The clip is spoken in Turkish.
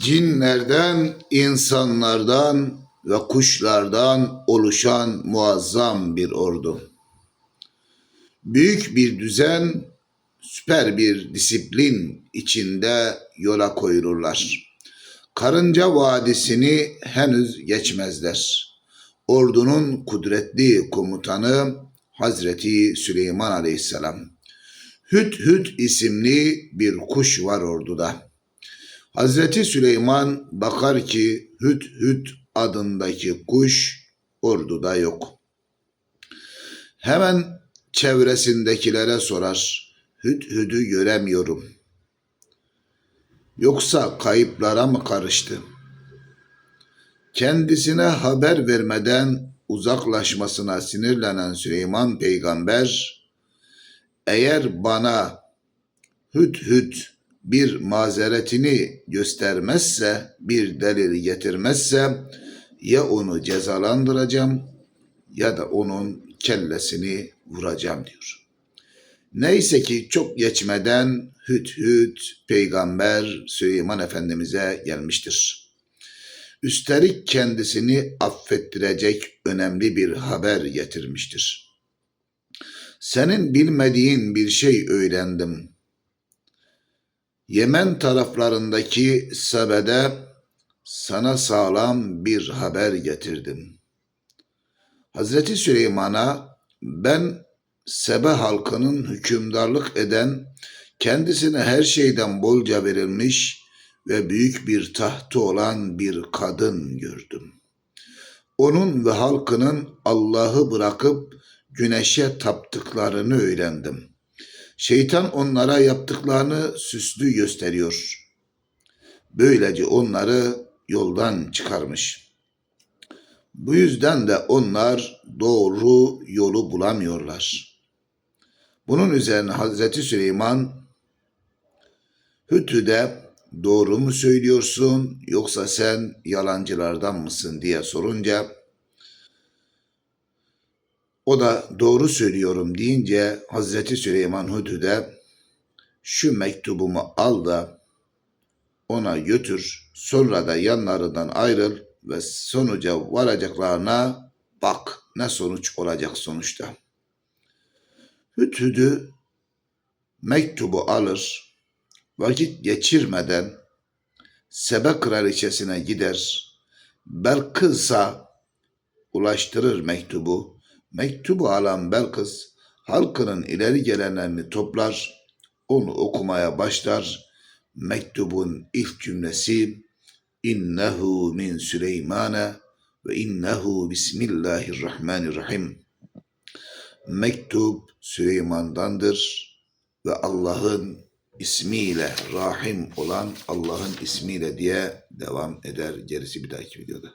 cinlerden, insanlardan ve kuşlardan oluşan muazzam bir ordu. Büyük bir düzen, süper bir disiplin içinde yola koyulurlar. Karınca Vadisi'ni henüz geçmezler. Ordunun kudretli komutanı Hazreti Süleyman Aleyhisselam. Hüt Hüt isimli bir kuş var orduda. Hazreti Süleyman bakar ki Hüt Hüt adındaki kuş orduda yok. Hemen çevresindekilere sorar. Hüt Hüt'ü göremiyorum. Yoksa kayıplara mı karıştı? Kendisine haber vermeden uzaklaşmasına sinirlenen Süleyman peygamber eğer bana hüt hüt bir mazeretini göstermezse, bir delil getirmezse ya onu cezalandıracağım ya da onun kellesini vuracağım diyor. Neyse ki çok geçmeden hüt hüt peygamber Süleyman Efendimiz'e gelmiştir. Üstelik kendisini affettirecek önemli bir haber getirmiştir. Senin bilmediğin bir şey öğrendim. Yemen taraflarındaki Sebe'de sana sağlam bir haber getirdim. Hazreti Süleyman'a ben Sebe halkının hükümdarlık eden, kendisine her şeyden bolca verilmiş ve büyük bir tahtı olan bir kadın gördüm. Onun ve halkının Allah'ı bırakıp güneşe taptıklarını öğrendim. Şeytan onlara yaptıklarını süslü gösteriyor. Böylece onları yoldan çıkarmış. Bu yüzden de onlar doğru yolu bulamıyorlar. Bunun üzerine Hazreti Süleyman Hütü'de doğru mu söylüyorsun yoksa sen yalancılardan mısın diye sorunca o da doğru söylüyorum deyince Hazreti Süleyman Hütü'de şu mektubumu al da ona götür sonra da yanlarından ayrıl ve sonuca varacaklarına bak ne sonuç olacak sonuçta. Hüdhüdü mektubu alır, vakit geçirmeden Sebe kraliçesine gider, Belkıs'a ulaştırır mektubu. Mektubu alan Belkıs halkının ileri gelenlerini toplar, onu okumaya başlar. Mektubun ilk cümlesi İnnehu min Süleymane ve innehu bismillahirrahmanirrahim. Mektup Süleyman'dandır ve Allah'ın ismiyle Rahim olan Allah'ın ismiyle diye devam eder gerisi bir dahaki videoda.